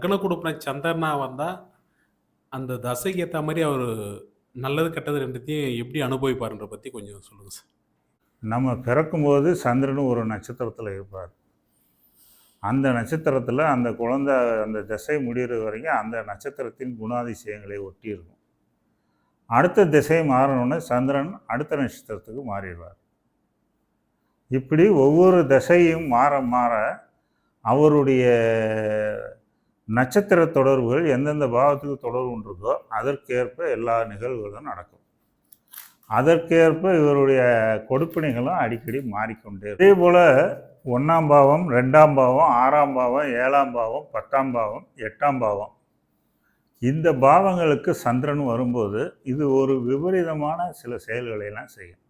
லக்ன கொடுப்பின. சந்திரனா வந்தால் அந்த தசைக்கு ஏற்ற மாதிரி அவர் நல்லது கெட்டது ரெண்டுத்தையும் எப்படி அனுபவிப்பார்ன்ற பற்றி கொஞ்சம் சொல்லுங்கள் சார். நம்ம பிறக்கும்போது சந்திரன் ஒரு நட்சத்திரத்தில் இருப்பார். அந்த நட்சத்திரத்தில் அந்த குழந்தை அந்த திசை முடிகிற வரைக்கும் அந்த நட்சத்திரத்தின் குணாதிசயங்களை ஒட்டி இருக்கும். அடுத்த திசை மாறணுன்னு சந்திரன் அடுத்த நட்சத்திரத்துக்கு மாறிடுவார். இப்படி ஒவ்வொரு திசையும் மாற மாற அவருடைய நட்சத்திர தொடர்புகள் எந்தெந்த பாவத்துக்கு தொடர்பு இருக்கோ அதற்கேற்ப எல்லா நிகழ்வுகளும் நடக்கும். அதற்கேற்ப இவருடைய கொடுப்பினைகளும் அடிக்கடி மாறிக்கொண்டே அதே போல் ஒன்றாம் பாவம் ரெண்டாம் பாவம் ஆறாம் பாவம் ஏழாம் பாவம் பத்தாம் பாவம் எட்டாம் பாவம். இந்த பாவங்களுக்கு சந்திரன் வரும்போது இது ஒரு விபரீதமான சில செயல்களை எல்லாம் செய்யும்.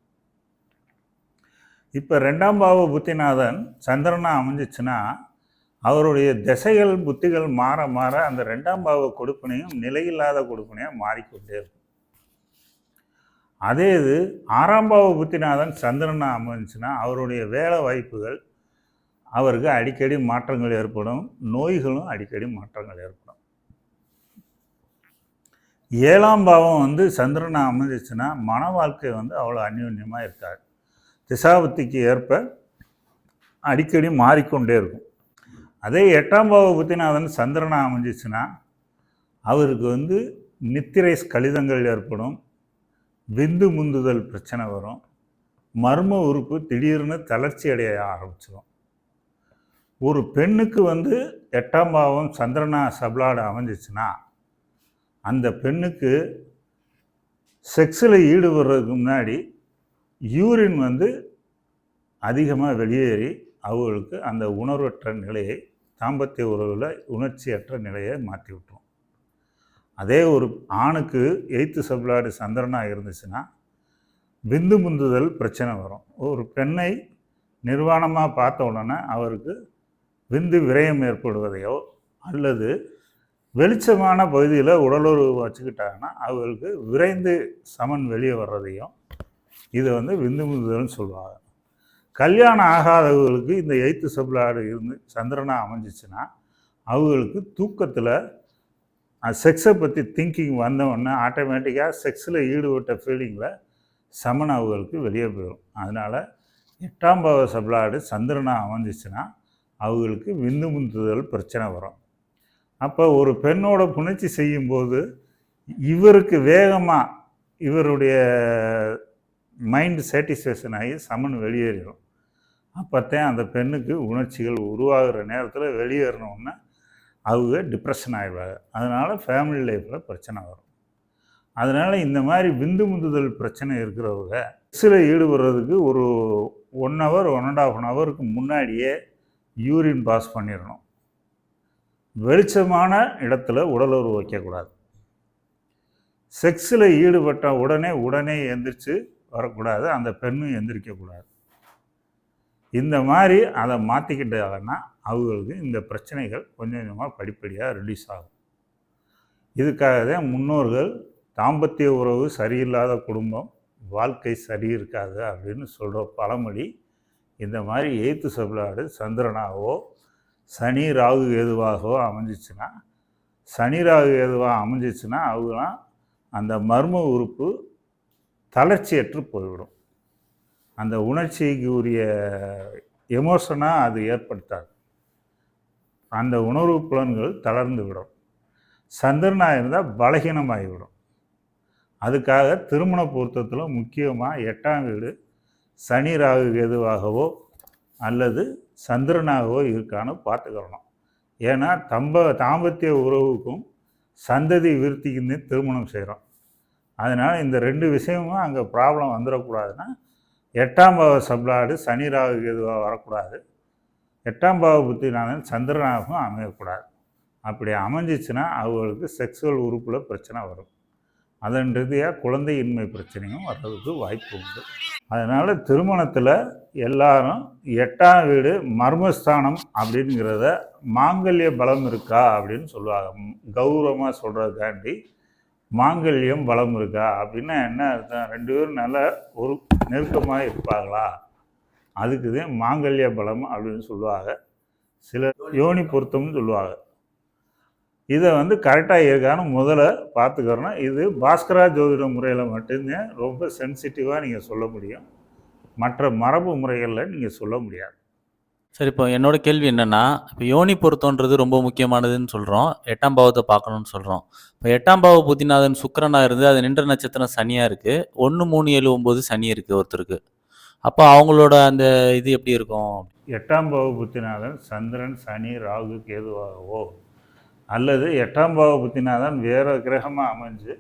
இப்போ ரெண்டாம் பாவ புத்திநாதன் சந்திரனாக அமைஞ்சிச்சுன்னா அவருடைய திசைகள் புத்திகள் மாற மாற அந்த ரெண்டாம் பாவ கொடுப்பினையும் நிலையில்லாத கொடுப்பனையும் மாறிக்கொண்டே இருக்கும். அதே இது ஆறாம் பாவ புத்திநாதன் சந்திரனா அமைஞ்சுன்னா அவருடைய வேலை வாய்ப்புகள் அவருக்கு அடிக்கடி மாற்றங்கள் ஏற்படும் நோய்களும் அடிக்கடி மாற்றங்கள் ஏற்படும். ஏழாம் பாவம் வந்து சந்திரனா அமைஞ்சிச்சுன்னா மன வாழ்க்கை வந்து அவ்வளோ அந்யோன்யமாக இருக்காது. திசாபுத்திக்கு ஏற்ப அடிக்கடி மாறிக்கொண்டே இருக்கும். அதே எட்டாம் பாவ புத்திநாதன் சந்திரனா அமைஞ்சிச்சுன்னா அவருக்கு வந்து நித்திரை கழிதங்கள் ஏற்படும் விந்து முந்துதல் பிரச்சனை வரும் மர்ம உறுப்பு திடீர்னு தளர்ச்சி அடைய ஆரம்பிச்சிடும் ஒரு பெண்ணுக்கு வந்து எட்டாம் பாவம் சந்திரனா சப்ளாடு அமைஞ்சிச்சுன்னா அந்த பெண்ணுக்கு செக்ஸில் ஈடுபடுறதுக்கு முன்னாடி யூரின் வந்து அதிகமாக வெளியேறி அவர்களுக்கு அந்த உணர்வற்ற நிலையை தாம்பத்திய உறவில் உணர்ச்சியற்ற நிலையை மாற்றி விட்டுரும். அதே ஒரு ஆணுக்கு எய்த்து சப்ளாடு சந்திரனாக இருந்துச்சுன்னா விந்து முந்துதல் பிரச்சனை வரும். ஒரு பெண்ணை நிர்வாணமாக பார்த்த உடனே அவருக்கு விந்து விரயம் ஏற்படுவதையோ அல்லது வெளிச்சமான பகுதியில் உடலுறவு வச்சுக்கிட்டாங்கன்னா அவர்களுக்கு விரைந்து சமன் வெளியே வர்றதையும் இதை வந்து விந்து முந்துதல்னு சொல்லுவாங்க. கல்யாணம் ஆகாதவர்களுக்கு இந்த எய்த்து சப்ளாடு இருந்து சந்திரனாக அமைஞ்சிச்சுன்னா அவங்களுக்கு தூக்கத்தில் செக்ஸை பற்றி திங்கிங் வந்தவுடனே ஆட்டோமேட்டிக்காக செக்ஸில் ஈடுபட்ட ஃபீலிங்கில் சமன் அவர்களுக்கு வெளியே போயிடும். அதனால் எட்டாம் பாவ சப்ளாடு சந்திரனாக அமைஞ்சிச்சுன்னா அவங்களுக்கு விந்து முந்துதல் பிரச்சனை வரும். அப்போ ஒரு பெண்ணோட புணர்ச்சி செய்யும்போது இவருக்கு வேகமாக இவருடைய மைண்ட் சாட்டிஸ்ஃபேக்ஷன் ஆகி சமன் வெளியேறிடும். அப்போத்தான் அந்த பெண்ணுக்கு உணர்ச்சிகள் உருவாகிற நேரத்தில் வெளியேறினோடனே அவங்க டிப்ரெஷன் ஆகிடுவாங்க அதனால் ஃபேமிலி லைஃப்பில் பிரச்சனை வரும். அதனால் இந்த மாதிரி விந்து முந்துதல் பிரச்சனை இருக்கிறவங்க சில ஈடுபடுறதுக்கு ஒரு one hour one and half an ஹவருக்கு முன்னாடியே யூரின் பாஸ் பண்ணிடணும். வெளிச்சமான இடத்துல உடலுறவு வைக்கக்கூடாது. செக்ஸில் ஈடுபட்ட உடனே உடனே எந்திரிச்சு வரக்கூடாது. அந்த பெண்ணும் எந்திரிக்கக்கூடாது. இந்த மாதிரி அதை மாற்றிக்கிட்டாங்கன்னா அவங்களுக்கு இந்த பிரச்சனைகள் கொஞ்சம் கொஞ்சமாக படிப்படியாக ரிலீஸ் ஆகும். இதுக்காக தான் முன்னோர்கள் தாம்பத்திய உறவு சரியில்லாத குடும்பம் வாழ்க்கை சரி இருக்காது அப்படின்னு சொல்கிற பழமொழி இந்த மாதிரி எய்த்து சப்ளாடு சந்திரனாகவோ சனி ராகு எதுவாகவோ அமைஞ்சிச்சுன்னா சனி ராகு எதுவாக அமைஞ்சிச்சுன்னா அவங்களாம் அந்த மர்ம உறுப்பு தளர்ச்சியற்று போய்விடும். அந்த உணர்ச்சிக்கு உரிய எமோஷனாக அது ஏற்படுத்தாது. அந்த உணர்வு புலன்கள் தளர்ந்து விடும். சந்திரனாக இருந்தால் பலகீனமாகிவிடும். அதுக்காக திருமண பொருத்தத்தில் முக்கியமாக எட்டாம் வீடு சனி ராகு எதுவாகவோ அல்லது சந்திரனாகவோ இருக்கான்னு பார்த்துக்கிறணும். ஏன்னா தம்ப தாம்பத்திய உறவுக்கும் சந்ததி விருத்திக்குன்னு திருமணம் செய்கிறோம் அதனால் இந்த ரெண்டு விஷயமும் அங்கே ப்ராப்ளம் வந்துடக்கூடாதுன்னா எட்டாம் பாவ சப்ளாடு சனி ராகு எதுவாக வரக்கூடாது. எட்டாம் பாவ புத்தினாலும் சந்திரனாகவும் அமையக்கூடாது. அப்படி அமைஞ்சிச்சுன்னா அவர்களுக்கு செக்ஸுவல் உறுப்பில் பிரச்சனை வரும். அதன் ரீதியாக குழந்தையின்மை பிரச்சனையும் வர்றதுக்கு வாய்ப்பு உண்டு. அதனால் திருமணத்தில் எல்லாரும் எட்டாம் வீடு மர்மஸ்தானம் அப்படிங்கிறத மாங்கல்ய பலம் இருக்கா அப்படின்னு சொல்லுவாங்க. கௌரவமாக சொல்கிறதுக்காண்டி மாங்கல்யம் பலம் இருக்கா அப்படின்னா என்ன அர்த்தம்? ரெண்டு பேரும் நல்லா ஒரு நெருக்கமாக இருப்பாங்களா அதுக்கு தான் மாங்கல்ய பலம் அப்படின்னு சொல்லுவாங்க. சில யோனி பொருத்தம்னு சொல்லுவாங்க. இதை வந்து கரெக்டாக இருக்கான்னு முதல்ல பார்த்துக்கிறணும். இது பாஸ்கரா ஜோதிட முறையில் மட்டும்தான் ரொம்ப சென்சிட்டிவாக நீங்கள் சொல்ல முடியும். மற்ற மரபு முறைகளில் நீங்கள் சொல்ல முடியாது. சரி இப்போ என்னோட கேள்வி என்னன்னா இப்போ யோனி பொருத்தம்ன்றது ரொம்ப முக்கியமானதுன்னு சொல்கிறோம் எட்டாம் பாவத்தை பார்க்கணும்னு சொல்கிறோம் இப்போ எட்டாம் பாவ புத்திநாதன் சுக்கிரனா இருந்து அது நின்ற நட்சத்திரம் சனியாக இருக்குது ஒன்று மூணு ஏழு ஒம்பது சனி இருக்குது ஒருத்தருக்கு. அப்போ அவங்களோட அந்த இது எப்படி இருக்கும்? எட்டாம் பாவ புத்திநாதன் சந்திரன் சனி ராகு கேதுவாகவோ அல்லது எட்டாம் பாவ புத்திநாதன் வேறு கிரகமாக அமைஞ்சு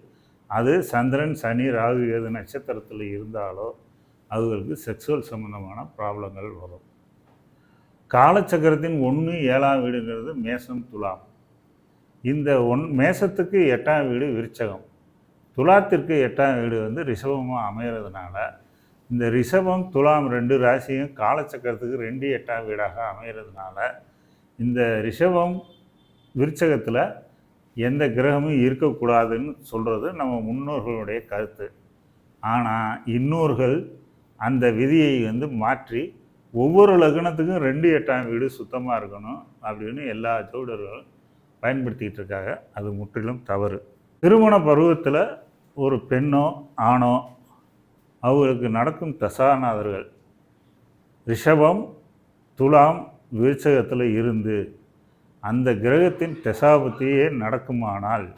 அது சந்திரன் சனி ராகு கேது நட்சத்திரத்தில் இருந்தாலோ அவர்களுக்கு செக்ஸுவல் சம்மந்தமான ப்ராப்ளங்கள் வரும். காலச்சக்கரத்தின் ஒன்று ஏழாம் வீடுங்கிறது மேசம் துலாம். இந்த ஒன் மேசத்துக்கு எட்டாம் வீடு விருச்சகம். துலாத்திற்கு எட்டாம் வீடு வந்து ரிஷபமாக அமைகிறதுனால இந்த ரிஷபம் துலாம் ரெண்டு ராசியும் காலச்சக்கரத்துக்கு ரெண்டு எட்டாம் வீடாக அமைகிறதுனால இந்த ரிஷபம் விருச்சகத்தில் எந்த கிரகமும் இருக்கக்கூடாதுன்னு சொல்கிறது நம்ம முன்னோர்களுடைய கருத்து. ஆனால் இன்னோர்கள் அந்த விதியை வந்து மாற்றி ஒவ்வொரு லக்னத்துக்கும் ரெண்டு எட்டாம் வீடு சுத்தமாக இருக்கணும் அப்படின்னு எல்லா ஜோடர்களும் பயன்படுத்திக்கிட்டு இருக்காங்க. அது முற்றிலும் தவறு. திருமண பருவத்தில் ஒரு பெண்ணோ ஆணோ அவர்களுக்கு நடக்கும் தசாநாதர்கள். ரிஷபம் துலாம் விருச்சகத்தில் இருந்து அந்த கிரகத்தின் தசாபத்தியே நடக்குமானால்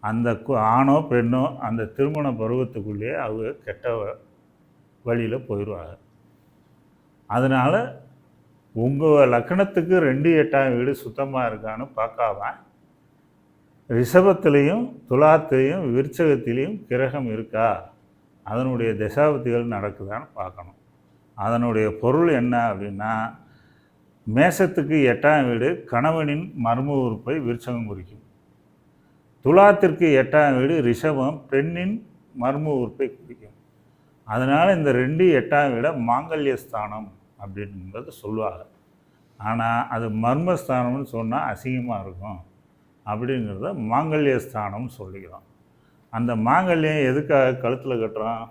அந்த கு- ஆணோ பெண்ணோ அந்த திருமண பருவத்துக்குள்ளேயே அவங்க கெட்ட வழியில் போயிடுவாங்க அதனால் உங்கள் லக்கணத்துக்கு ரெண்டு எட்டாம் வீடு சுத்தமாக இருக்கான்னு பார்க்காம ரிஷபத்திலையும் துலாத்திலையும் விருச்சகத்திலையும் கிரகம் இருக்கா? அதனுடைய தசாபத்திகள் நடக்குதான்னு பார்க்கணும். அதனுடைய பொருள் என்ன அப்படின்னா மேசத்துக்கு எட்டாம் வீடு கணவனின் மர்ம உறுப்பை விருச்சகம் குறிக்கும். துலாத்திற்கு எட்டாம் வீடு ரிஷபம் பெண்ணின் மர்ம உறுப்பை குறிக்கும். அதனால் இந்த ரெண்டு எட்டாம் வீட மாங்கல்ய ஸ்தானம் அப்படின்றத சொல்லுவாங்க. ஆனால் அது மர்மஸ்தானம்னு சொன்னால் அசிங்கமாக இருக்கும். அப்படிங்கிறத மாங்கல்ய ஸ்தானம்னு சொல்லிக்கிறோம். அந்த மாங்கல்யம் எதுக்காக கழுத்தில் கட்டுறோம்?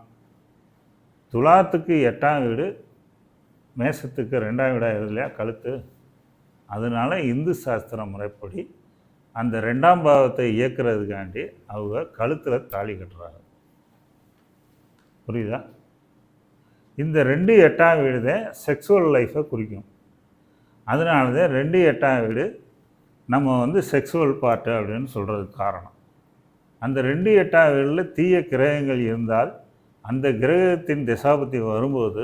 துலாத்துக்கு எட்டாம் வீடு மேசத்துக்கு ரெண்டாம் வீடாக இல்லையா கழுத்து? அதனால இந்து சாஸ்திர முறைப்படி அந்த ரெண்டாம் பாவத்தை இயக்குறதுக்காண்டி அவங்க கழுத்தில் தாலி கட்டுறாங்க. புரியுதா? இந்த ரெண்டு எட்டாம் வீடு தான் செக்ஸுவல் லைஃப்பை குறிக்கும். அதனால தான் ரெண்டு எட்டாம் வீடு நம்ம வந்து செக்ஸுவல் பார்ட்டு அப்படின்னு சொல்கிறதுக்கு காரணம். அந்த ரெண்டு எட்டாம் வீடில் தீய கிரகங்கள் இருந்தால் அந்த கிரகத்தின் திசாபத்தி வரும்போது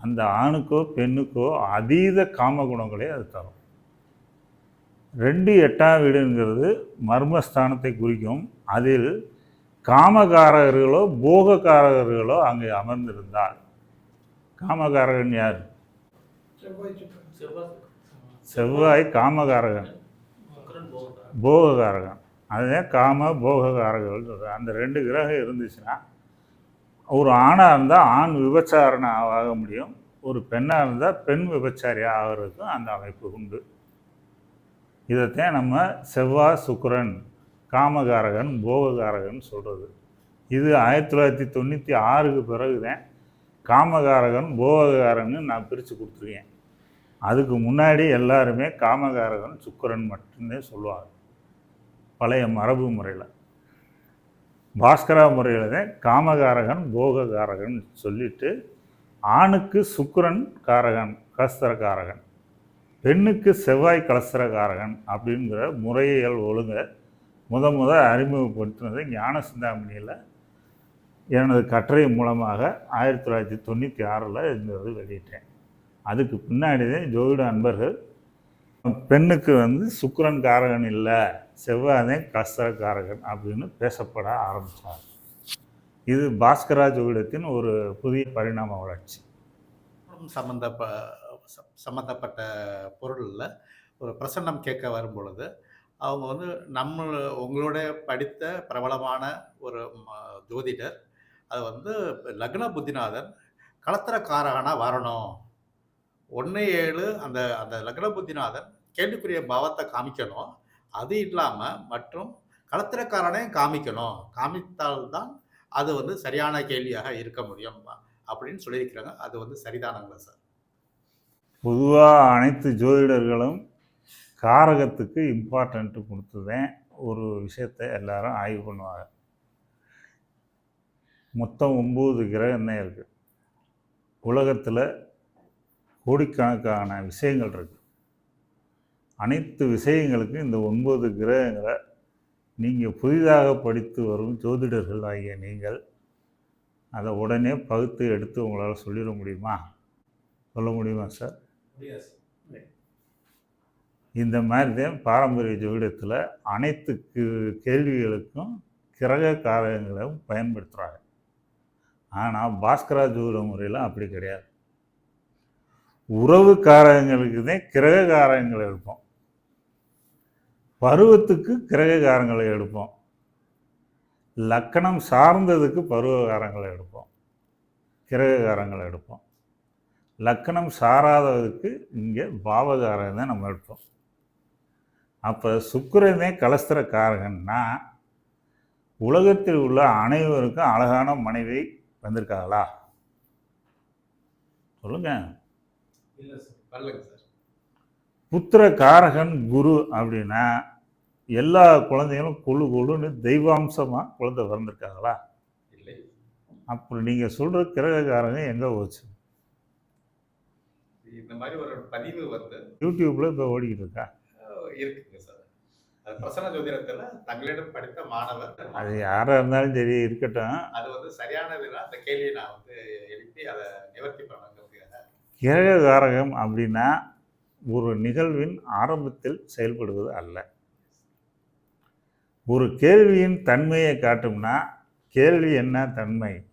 அந்த ஆணுக்கோ பெண்ணுக்கோ அதீத காம குணங்களை அது தரும். ரெண்டு எட்டாம் வீடுங்கிறது மர்மஸ்தானத்தை குறிக்கும். அதில் காமகாரகர்களோ போகக்காரகர்களோ அங்கே அமர்ந்திருந்தால் காமகாரகன் யார்? செவ்வாய் காமகாரகன். போககாரகன். அதுதான் காம போககாரகர்கள் சொல்கிறேன் அந்த ரெண்டு கிரகம் இருந்துச்சுன்னா ஒரு ஆணாக இருந்தால் ஆண் விபச்சாரனாக ஆக முடியும். ஒரு பெண்ணாக இருந்தால் பெண் விபச்சாரியாக ஆகிறதுக்கும் அந்த அமைப்பு உண்டு. இதைத்தான் நம்ம செவ்வாய் சுக்கரன் காமகாரகன் போககாரகன் சொல்கிறது இது ஆயிரத்தி தொள்ளாயிரத்தி தொண்ணூற்றி ஆறுக்கு பிறகு தான் காமகாரகன் போககாரகன் நான் பிரித்து கொடுத்துருக்கேன். அதுக்கு முன்னாடி எல்லாருமே காமகாரகன் சுக்கரன் மட்டும்தான் சொல்லுவாங்க. பழைய மரபு முறையில். பாஸ்கரா முறையில் தான் காமகாரகன் போககாரகன் சொல்லிட்டு ஆணுக்கு சுக்கரன் காரகன் கலஸ்தரகாரகன் பெண்ணுக்கு செவ்வாய் கலஸ்தரகாரகன் அப்படிங்கிற முறையியல் ஒழுங்க முத முத அறிமுகப்படுத்தினது ஞான சிந்தாமணியில் எனது கட்டுரை மூலமாக ஆயிரத்தி தொள்ளாயிரத்தி தொண்ணூற்றி ஆறில் இந்த வெளியிட்டேன். அதுக்கு பின்னாடி தான் ஜோதிட அன்பர்கள் பெண்ணுக்கு வந்து சுக்கரன் காரகன் இல்லை செவ்வாதே கஸ்தரக்காரகன் அப்படின்னு பேசப்பட ஆரம்பித்தார் இது பாஸ்கரா ஜோதிடத்தின் ஒரு புதிய பரிணாம வளர்ச்சி. சம்மந்தப்ப ச- சம்மந்தப்பட்ட பொருளில் ஒரு பிரசன்னம் கேட்க வரும் பொழுது அவங்க வந்து நம்ம உங்களோட படித்த பிரபலமான ஒரு ம- ஜோதிடர் அது வந்து லக்ன புத்திநாதன் களத்திரக்காரகனாக வரணும். ஒன்று ஏழு அந்த அந்த லக்ன புத்திநாதன் கேள்விக்குரிய பாவத்தை காமிக்கணும். அது இல்லாமல் மற்றும் களத்திரக்காரனையும் காமிக்கணும். காமித்தால்தான் அது வந்து சரியான கேள்வியாக இருக்க முடியும் அப்படின்னு சொல்லியிருக்கிறாங்க. அது வந்து சரிதானங்களா சார்? பொதுவாக அனைத்து ஜோதிடர்களும் காரகத்துக்கு இம்பார்ட்டண்ட்டு கொடுத்துதான் ஒரு விஷயத்தை எல்லாரும் ஆய்வு பண்ணுவாங்க. மொத்தம் ஒம்பது கிரகம் தான் இருக்குது உலகத்தில் கோடிக்கணக்கான விஷயங்கள் இருக்குது அனைத்து விஷயங்களுக்கும் இந்த ஒன்பது கிரகங்களை நீங்கள் புதிதாக படித்து வரும் ஜோதிடர்கள் ஆகிய நீங்கள் அதை உடனே பகுத்து எடுத்து உங்களால் சொல்லிட முடியுமா? சொல்ல முடியுமா சார்? இந்த மாதிரி தான் பாரம்பரிய ஜோதிடத்தில் அனைத்து கேள்விகளுக்கும் கிரக காரகங்களும் பயன்படுத்துகிறாங்க ஆனால் பாஸ்கரா ஜோதிட முறையில் அப்படி கிடையாது. உறவு காரகங்களுக்கு தான் கிரக எடுப்போம். பருவத்துக்கு கிரக காரங்களை எடுப்போம். லக்கணம் சார்ந்ததுக்கு பருவகாரங்களை எடுப்போம். கிரககாரங்களை எடுப்போம். லக்கணம் சாராததுக்கு இங்கே பாவகாரகம் தான் நம்ம எடுப்போம். அப்போ சுக்கிரனே கலஸ்திரக்காரகன்னா உலகத்தில் உள்ள அனைவருக்கும் அழகான மனைவி வந்திருக்காங்களா? சொல்லுங்க. புத்திர காரகன் குரு அப்படின்னா எல்லா குழந்தைகளும் குழு குழுன்னு தெய்வாம்சமாக குழந்தை பிறந்திருக்காங்களா இல்லை. அப்புறம் நீங்கள் சொல்கிற கிரகக்காரங்க எங்கே போச்சு? இந்த மாதிரி ஒரு பதிவு வந்து யூடியூப்பில் இப்போ ஓடிக்கிட்டு இருக்கா? இருக்குங்க சார். பிரசன்ன ஜோதிடத்தில் தங்களிடம் படித்த மாணவர். அது யாராக இருந்தாலும் சரி இருக்கட்டும். அது வந்து சரியானதுன்னா அந்த கேள்வியை நான் வந்து எழுப்பி அதை நிவர்த்தி பண்ணுங்கிறதுக்காக கிரககாரகம் அப்படின்னா ஒரு நிகழ்வின் ஆரம்பத்தில் செயல்படுவது அல்ல. ஒரு கேள்வியின் தன்மையை காட்டும்னா கேள்வி என்ன தன்மை?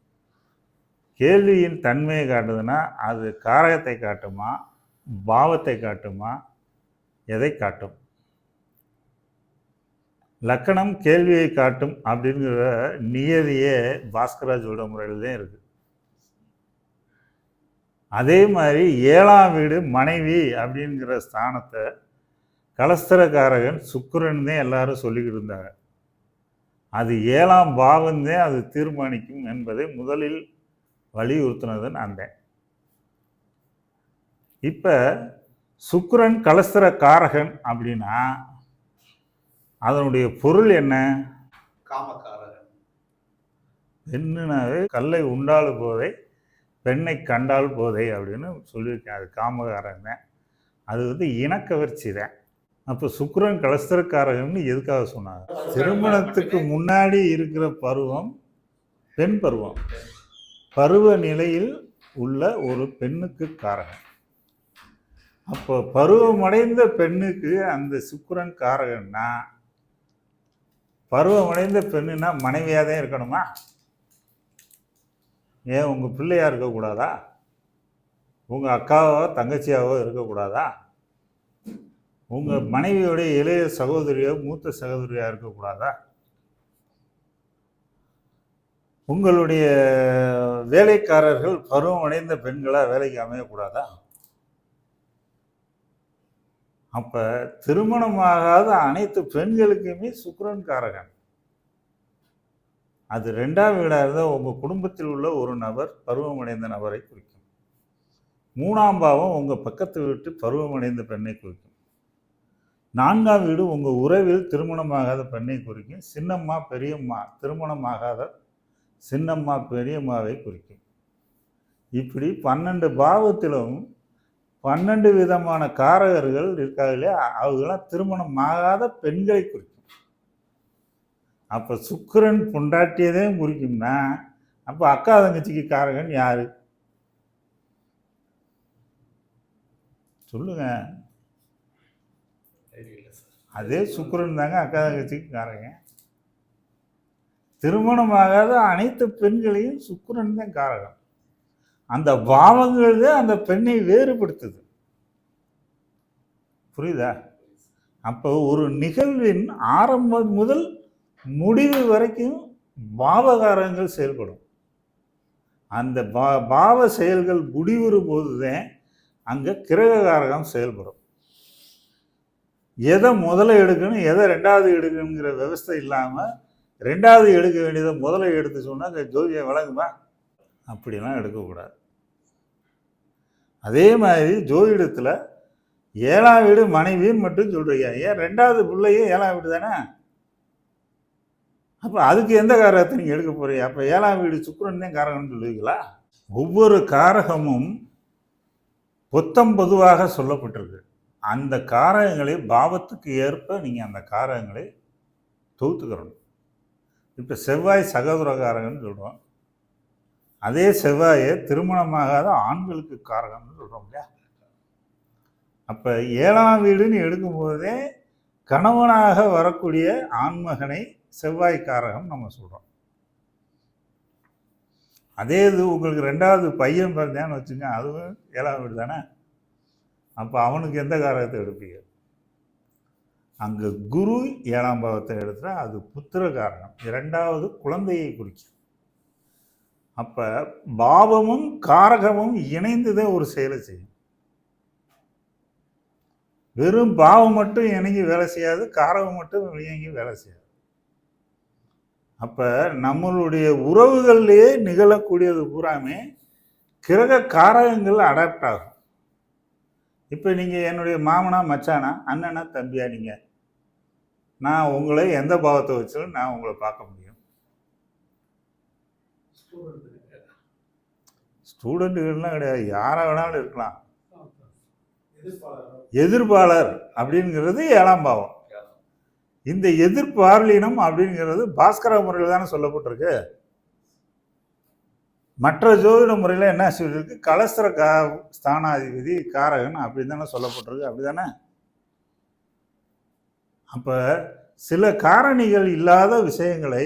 கேள்வியின் தன்மையை காட்டுதுன்னா அது காரகத்தை காட்டுமா? பாவத்தை காட்டுமா? எதை காட்டும்? லக்கணம் கேள்வியை காட்டும் அப்படிங்கிற நியதியே பாஸ்கராஜோட முறையில் தான் இருக்குது அதே மாதிரி ஏழாம் வீடு மனைவி அப்படிங்கிற ஸ்தானத்தை கலஸ்தரக்காரகன் சுக்கிரன் தான் எல்லாரும் சொல்லிக்கிட்டு இருந்தாங்க. அது ஏழாம் பாவந்தே அது தீர்மானிக்கும் என்பதை முதலில் வலியுறுத்தினது நான் தான் இப்போ சுக்கரன் கலஸ்தர காரகன் அப்படின்னா அதனுடைய பொருள் என்ன? காமக்காரர். பெண்ணுனாவே கல்லை உண்டால் போதை பெண்ணை கண்டால் போதை அப்படின்னு சொல்லியிருக்கேன். அது காமகாரன் தான் அது வந்து இனக்கவர்ச்சி தான். அப்போ சுக்கிரன் கலஸ்தரக்காரகன்னு எதுக்காக சொன்னாங்க? திருமணத்துக்கு முன்னாடி இருக்கிற பருவம் பெண் பருவம். பருவ நிலையில் உள்ள ஒரு பெண்ணுக்கு காரகன் அப்போ பருவமடைந்த பெண்ணுக்கு அந்த சுக்கிரன் காரகன்னா பருவமடைந்த பெண்ணுன்னா மனைவியாக தான் இருக்கணுமா? ஏன் உங்கள் பிள்ளையாக இருக்கக்கூடாதா? உங்கள் அக்காவோ தங்கச்சியாவோ இருக்கக்கூடாதா? உங்கள் மனைவியோடைய இளைய சகோதரியோ மூத்த சகோதரியாக இருக்கக்கூடாதா? உங்களுடைய வேலைக்காரர்கள் பருவமடைந்த பெண்களாக வேலைக்கு அமையக்கூடாதா? அப்போ திருமணமாகாத அனைத்து பெண்களுக்குமே சுக்கரன் காரகன் அது ரெண்டாம் வீடாக இருந்தால் உங்கள் குடும்பத்தில் உள்ள ஒரு நபர் பருவமடைந்த நபரை குறிக்கும். மூணாம் பாவம் உங்கள் பக்கத்து வீட்டு பருவமடைந்த பெண்ணை குறிக்கும். நான்காம் வீடு உங்கள் உறவில் திருமணமாகாத பெண்ணை குறிக்கும். சின்னம்மா பெரியம்மா திருமணமாகாத சின்னம்மா பெரியம்மாவை குறிக்கும். இப்படி பன்னெண்டு பாவத்திலும் பன்னெண்டு விதமான காரகர்கள் இருக்காங்களே அவங்களாம் திருமணம் ஆகாத பெண்களை குறிக்கும். அப்போ சுக்கரன் பொண்டாட்டியதே குறிக்கும்னா அப்போ அக்கா தங்கச்சிக்கு காரகன் யாரு? சொல்லுங்க. அதே சுக்கரன் தாங்க அக்கா தங்கச்சிக்கு காரகன். திருமணமாகாத அனைத்து பெண்களையும் சுக்கிரன் தான் காரகம். அந்த பாவங்கள் அந்த பெண்ணை வேறுபடுத்துது. புரியுதா? அப்போ ஒரு நிகழ்வின் ஆரம்பம் முதல் முடிவு வரைக்கும் பாவகாரங்கள் செயல்படும். அந்த பா பாவ செயல்கள் முடிவுறும் போது தான் அங்கே கிரககாரகம் செயல்படும். எதை முதல்ல எடுக்கணும் எதை ரெண்டாவது எடுக்கணுங்கிற விவஸ்தை இல்லாமல் ரெண்டாவது எடுக்க வேண்டியதை முதல்ல எடுத்து சொன்னால் அந்த ஜோதியை விளங்குமா அப்படிலாம் எடுக்கக்கூடாது. அதே மாதிரி ஜோதிடத்தில் ஏழாம் வீடு மனைவின்னு மட்டும் சொல்கிறீங்க ஏன் ரெண்டாவது பிள்ளையே ஏழாம் வீடு தானே? அப்போ அதுக்கு எந்த காரகத்தை நீங்கள் எடுக்க போகிறீங்க அப்போ ஏழாம் வீடு சுக்கிரன் தான் காரகம்னு சொல்லுவீங்களா? ஒவ்வொரு காரகமும் பொத்தம் பொதுவாக சொல்லப்பட்டிருக்கு. அந்த காரகங்களை பாவத்துக்கு ஏற்ப நீங்கள் அந்த காரகங்களை தொகுத்துக்கிறணும். இப்போ செவ்வாய் சகோதர காரகம்னு சொல்கிறோம் அதே செவ்வாயை திருமணமாகாத ஆண்களுக்கு காரகம்னு சொல்கிறோம் இல்லையா? அப்போ ஏழாம் வீடுன்னு எடுக்கும்போதே கணவனாக வரக்கூடிய ஆண்மகனை செவ்வாய் காரகம் நம்ம சொல்கிறோம் அதே இது உங்களுக்கு ரெண்டாவது பையன் பிறந்தான்னு வச்சுங்க அதுவும் ஏழாம் வீடு தானே? அப்போ அவனுக்கு எந்த காரகத்தை எடுப்பீங்க? அங்கே குரு ஏழாம் பாவத்தை எடுத்தா அது புத்திர காரகம் இரண்டாவது குழந்தையை குறிக்கும். அப்போ பாவமும் காரகமும் இணைந்துதான் ஒரு செயலை செய்யும். வெறும் பாவம் மட்டும் இணங்கி வேலை செய்யாது காரகம் மட்டும் இயங்கி வேலை செய்யாது. அப்போ நம்மளுடைய உறவுகள்லேயே நிகழக்கூடியது பூராமே கிரக காரகங்கள் அடாப்ட் ஆகும். இப்போ நீங்கள் என்னுடைய மாமனா மச்சானா அண்ணனா தம்பியா நீங்கள் நான் உங்களை எந்த பாவத்தை வச்சாலும் நான் உங்களை பார்க்க முடியும். ஸ்டூடெண்ட்டுகள்லாம் கிடையாது. யாரை வேணாலும் இருக்கலாம். எதிர்ப்பாளர். அப்படிங்கிறது ஏழாம் பாவம். இந்த எதிர்பார்லீனம் அப்படிங்கிறது பாஸ்கர முறையில் தானே சொல்லப்பட்டிருக்கு. மற்ற ஜோதிட முறையில் என்ன சொல்லியிருக்கு? கலஸ்திர கா ஸ்தானாதிபதி காரகன் அப்படின்னு தானே சொல்லப்பட்டிருக்கு. அப்படி தானே அப்போ சில காரணிகள் இல்லாத விஷயங்களை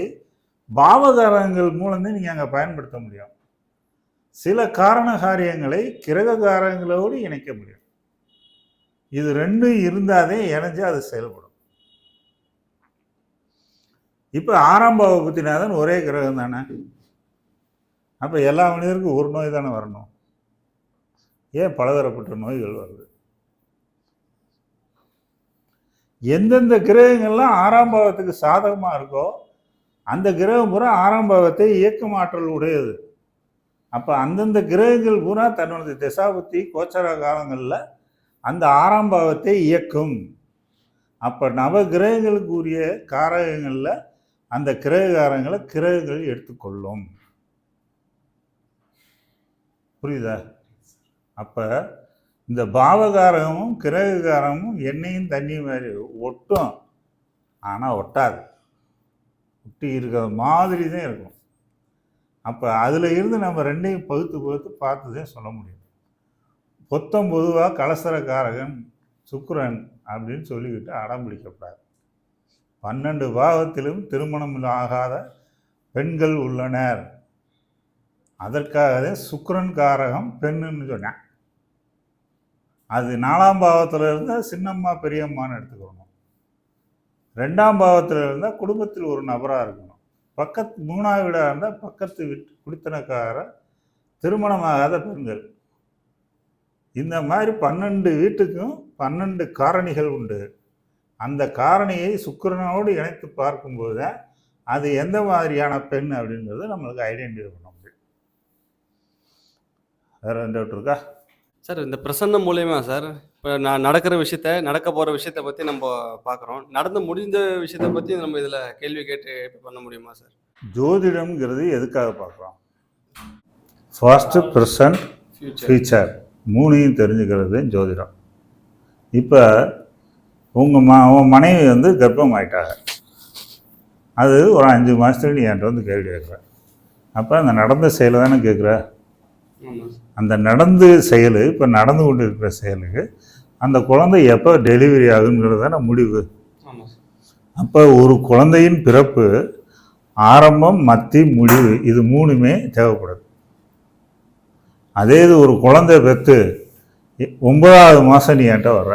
பாவகாரங்கள் மூலமே நீங்கள் அங்கே பயன்படுத்த முடியும். சில காரண காரியங்களை கிரக காரங்களோடு இணைக்க முடியும். இது ரெண்டும் இருந்தாதே இணைஞ்சு அது செயல்படும். இப்போ ஆறாம் பாவபுத்திநாதன் ஒரே கிரகம் தானே? அப்போ எல்லா மனிதருக்கும் ஒரு நோய் தானே வரணும். ஏன் பலதரப்பட்ட நோய்கள் வருது? எந்தெந்த கிரகங்கள்லாம் ஆறாம் பாவத்துக்கு சாதகமாக இருக்கோ அந்த கிரகம் பூரா ஆறாம் பாவத்தை இயக்கும் உடையது. அப்போ அந்தந்த கிரகங்கள் பூரா தன்னுடைய திசாபுத்தி கோச்சர காலங்களில் அந்த ஆறாம் பாவத்தை இயக்கும். அப்போ நவ கிரகங்களுக்கு உரிய காரகங்களில் அந்த கிரககாரங்களை கிரகங்கள் எடுத்துக்கொள்ளும். புரியுதா? அப்போ இந்த பாவகாரகமும் கிரககாரமும் எண்ணெயும் தண்ணியும் மாதிரி ஒட்டும். ஆனால் ஒட்டாது. ஒட்டி இருக்கிற மாதிரி தான் இருக்கும். அப்போ அதில் இருந்து நம்ம ரெண்டையும் பகுத்து பகுத்து பார்த்ததே சொல்ல முடியும். பொத்தம் பொதுவாக கலசரக்காரகன் சுக்கரன் அப்படின்னு சொல்லிக்கிட்டு அடம் பிடிக்கப்படாது. பன்னெண்டு பாவத்திலும் திருமணம் ஆகாத பெண்கள் உள்ளனர். அதற்காகவே சுக்கரன் காரகம் பெண்ணுன்னு சொன்னேன் அது நாலாம் பாவத்தில் இருந்தால் சின்னம்மா பெரியம்மான்னு எடுத்துக்கணும். ரெண்டாம் பாவத்தில் இருந்தால் குடும்பத்தில் ஒரு நபராக இருக்கணும். பக்கத் மூணாவது வீடாக இருந்தால் பக்கத்து வீட்டு குடித்தனக்கார திருமணமாகாத பெண்கள். இந்த மாதிரி பன்னெண்டு வீட்டுக்கும் பன்னெண்டு காரணிகள் உண்டு. அந்த காரணியை சுக்கிரனோடு இணைத்து பார்க்கும்போது தான் அது எந்த மாதிரியான பெண் அப்படின்றது நம்மளுக்கு ஐடென்டிஃபை பண்ண முடியும். வேறு எந்த டவுட் இருக்கா? சார் இந்த பிரசன்னம் மூலயமா சார் இப்போ நான் நடக்கிற விஷயத்த நடக்க போகிற விஷயத்த பற்றி நம்ம பார்க்குறோம் நடந்து முடிந்த விஷயத்த பற்றி நம்ம இதில் கேள்வி கேட்டு பண்ண முடியுமா சார் ஜோதிடம்ங்கிறது எதுக்காக பார்க்குறோம் ஃபாஸ்ட்டு ப்ரெசன்ட் ஃபியூச்சர் மூணையும் தெரிஞ்சுக்கிறது ஜோதிடம். இப்போ உங்கள் மா உன் மனைவி வந்து கர்ப்பம் ஆயிட்டாங்க அது ஒரு அஞ்சு மாதத்துக்கு நீ என்கிட்ட வந்து கேள்வி கேட்குற. அப்போ அந்த நடந்த செயலை தானே கேட்குற? அந்த நடந்து செயல் இப்போ நடந்து கொண்டு இருக்கிற செயலுக்கு அந்த குழந்தை எப்போ டெலிவரி ஆகுங்கிறது தானே முடிவு. அப்போ ஒரு குழந்தையின் பிறப்பு ஆரம்பம் மத்தி முடிவு இது மூணுமே தேவைப்படுது அதே இது ஒரு குழந்தை பெற்று ஒன்பதாவது மாதம் நீ என்கிட்ட வர்ற.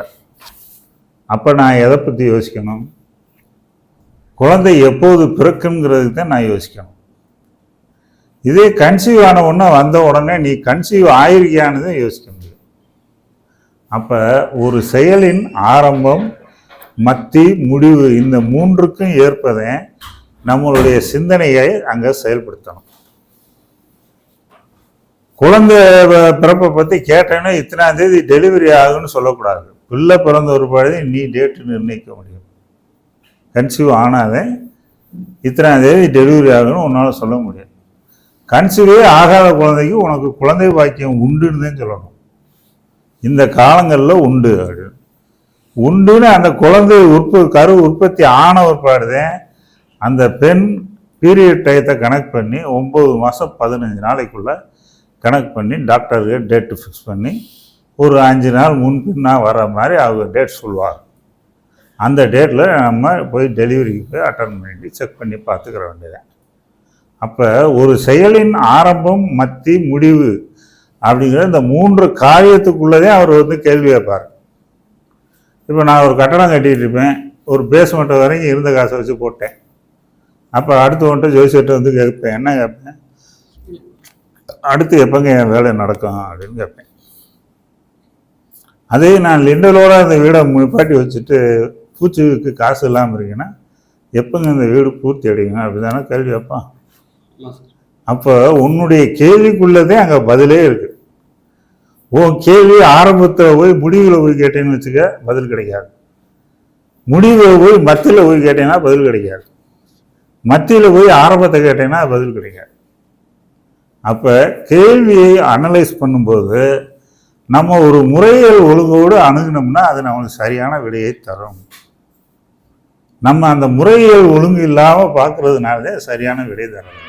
அப்போ நான் எதை பற்றி யோசிக்கணும்? குழந்தை எப்போது பிறக்குங்கிறதுக்கு தான் நான் யோசிக்கணும். இதே கன்சீவ் ஆன உடனே வந்த உடனே நீ கன்சீவ் ஆயிருக்கியான்னு யோசிக்க முடியும் அப்போ ஒரு செயலின் ஆரம்பம் மத்தி முடிவு இந்த மூன்றுக்கும் ஏற்பதை நம்மளுடைய சிந்தனையை அங்கே செயல்படுத்தணும். குழந்தை ப- பிறப்பை பற்றி கேட்டேன்னா இத்தனாம் தேதி டெலிவரி ஆகுன்னு சொல்லக்கூடாது. பிள்ளை பிறந்த ஒரு பழைய நீ டேட்டு நிர்ணயிக்க முடியும். கன்சீவ் ஆனாதே இத்தனாம் தேதி டெலிவரி ஆகணும்னு உன்னால் சொல்ல முடியும். கன்சீவே ஆகாத குழந்தைக்கு உனக்கு குழந்தை பாக்கியம் உண்டுன்னு தான் சொல்லணும். இந்த காலங்களில் உண்டு அப்படின்னு உண்டுன்னு அந்த குழந்தை உற்ப கரு உற்பத்தி ஆன ஒரு அந்த பெண் பீரியட் டயத்தை கனெக்ட் பண்ணி ஒம்பது மாதம் பதினஞ்சு நாளைக்குள்ள கனெக்ட் பண்ணி டாக்டருக்கு டேட்டு ஃபிக்ஸ் பண்ணி ஒரு அஞ்சு நாள் முன்பின்னா வர மாதிரி அவங்க டேட் சொல்லுவார் அந்த டேட்டில் நம்ம போய் டெலிவரிக்கு போய் அட்டன் பண்ணி செக் பண்ணி பார்த்துக்கிற வேண்டியதான் அப்போ ஒரு செயலின் ஆரம்பம் மத்தி முடிவு அப்படிங்கிற இந்த மூன்று காரியத்துக்குள்ளதே அவர் வந்து கேள்வி கேட்பார். இப்போ நான் ஒரு கட்டடம் கட்டிட்டு இருப்பேன். ஒரு பேஸ்மெண்ட் வரைக்கும் இருந்த காசை வச்சு போட்டேன். அப்போ அடுத்து வந்துட்டு ஜோசியர்கிட்ட வந்து கேட்பேன். என்ன கேட்பேன்? அடுத்து எப்போங்க என் வேலை நடக்கும் அப்படின்னு கேட்பேன். அதே நான் லிண்டலோட இந்த வீடை நிப்பாட்டி வச்சுட்டு பூச்சிக்கு காசு இல்லாமல் இருக்கீங்கன்னா எப்போங்க இந்த வீடு பூர்த்தி அடையுங்க அப்படி தானே கேள்வி வைப்பான் அப்போ உன்னுடைய கேள்விக்குள்ளதே அங்கே பதிலே இருக்கு. உன் கேள்வி ஆரம்பத்தில் போய் முடிவில் போய் கேட்டேன்னு வச்சுக்க பதில் கிடைக்காது. முடிவில் போய் மத்தியில் போய் கேட்டேன்னா பதில் கிடைக்காது. மத்தியில் போய் ஆரம்பத்தை கேட்டேன்னா பதில் கிடைக்காது. அப்போ கேள்வியை அனலைஸ் பண்ணும்போது நம்ம ஒரு முறைகள் ஒழுங்கோடு அணுகுனோம்னா அது நம்மளுக்கு சரியான விடையை தரும். நம்ம அந்த முறைகள் ஒழுங்கு இல்லாமல் பார்க்கறதுனால சரியான விடை தரணும்.